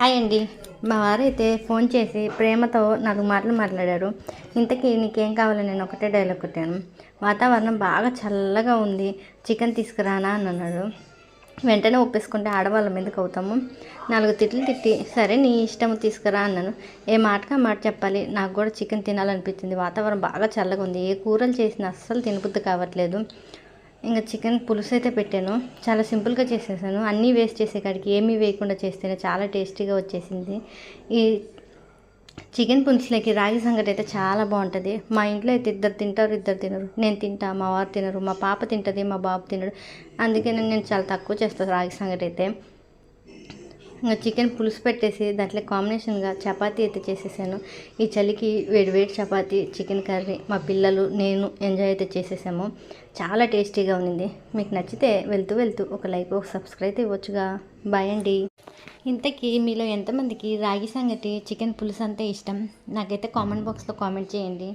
Hi అండి. మా వారైతే ఫోన్ చేసి ప్రేమతో నాలుగు మాటలు మాట్లాడారు. ఇంతకీ నీకేం కావాలో? నేను ఒకటే డైలాగ్ కొట్టాను. వాతావరణం బాగా చల్లగా ఉంది. చికెన్ తీసుకురానా అని అన్నాడు. వెంటనే ఒప్పేసుకుంటే ఆడవాళ్ళ మీదకి అవుతాము నాలుగు తిట్లు తిట్టి సరే నీ ఇష్టం తీసుకురా అన్నాను. ఏ మాటగా మాట చెప్పాలి? నాకు కూడా చికెన్ తినాలనిపించింది. వాతావరణం బాగా చల్లగా ఉంది. ఏ కూరలు చేసినా అస్సలు తినబుద్ధి కావట్లేదు. ఇంకా చికెన్ పులుసు అయితే పెట్టాను. చాలా సింపుల్గా చేసేసాను. అన్నీ వేస్ట్ చేసే కాడికి ఏమీ వేయకుండా చేస్తేనే చాలా టేస్టీగా వచ్చేసింది. ఈ చికెన్ పులుసులోకి రాగి సంగటి అయితే చాలా బాగుంటుంది. మా ఇంట్లో అయితే ఇద్దరు తింటారు ఇద్దరు తినరు. నేను తింటా మా వారు తినరు మా పాప తింటుంది మా బాబు తినడు. అందుకే నేను చాలా తక్కువ చేస్తాను రాగి సంగటి అయితే. ఇంకా చికెన్ పులుసు పెట్టేసి దాంట్లో కాంబినేషన్గా చపాతీ అయితే చేసేసాను. ఈ చలికి వేడి వేడి చపాతీ చికెన్ కర్రీ మా పిల్లలు నేను ఎంజాయ్ అయితే చేసేసాము. చాలా టేస్టీగా ఉంది మీకు నచ్చితే వెళ్తూ వెళ్తూ ఒక లైక్ ఒక సబ్స్క్రైబ్ ఇవ్వచ్చుగా. బాయ్ అండి. ఇంతకీ మీలో ఎంతమందికి రాగి సంగటి చికెన్ పులుసు అంటే ఇష్టం? నాకైతే కామెంట్ బాక్స్లో కామెంట్ చేయండి.